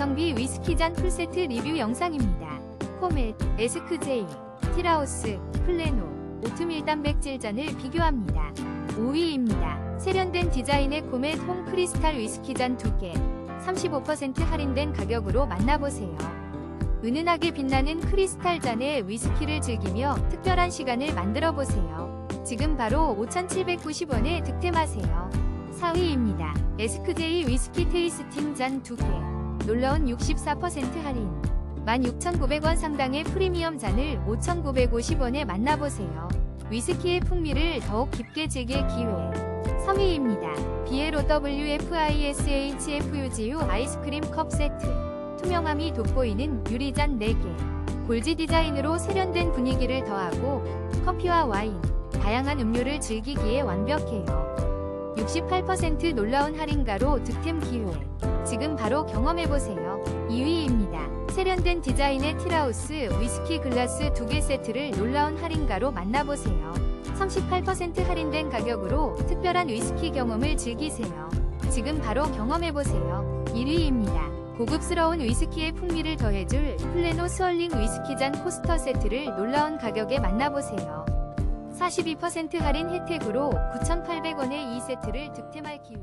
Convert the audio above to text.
가성비 위스키잔 풀세트 리뷰 영상입니다. 코멧, 에스크제이, 티라우스, 플레노, 오트밀 단백질잔을 비교합니다. 5위입니다. 세련된 디자인의 코멧 홈 크리스탈 위스키잔 2개, 35% 할인된 가격으로 만나보세요. 은은하게 빛나는 크리스탈 잔에 위스키를 즐기며 특별한 시간을 만들어 보세요. 지금 바로 5,790원에 득템하세요. 4위입니다. 에스크제이 위스키 테이스팅 잔 2개. 놀라운 64% 할인. 16,900원 상당의 프리미엄 잔을 5,950원에 만나보세요. 위스키의 풍미를 더욱 깊게 즐길 기회. 3위입니다. 비에로 WFISHFUGU 아이스크림 컵 세트. 투명함이 돋보이는 유리잔 4개. 골지 디자인으로 세련된 분위기를 더하고 커피와 와인, 다양한 음료를 즐기기에 완벽해요. 68% 놀라운 할인가로 득템 기회. 지금 바로 경험해보세요. 2위입니다. 세련된 디자인의 티라우스 위스키 글라스 2개 세트를 놀라운 할인가로 만나보세요. 38% 할인된 가격으로 특별한 위스키 경험을 즐기세요. 지금 바로 경험해보세요. 1위입니다. 고급스러운 위스키의 풍미를 더해줄 플레노 스월링 위스키잔 코스터 세트를 놀라운 가격에 만나보세요. 42% 할인 혜택으로 9,800원의 이 세트를 득템할 기회.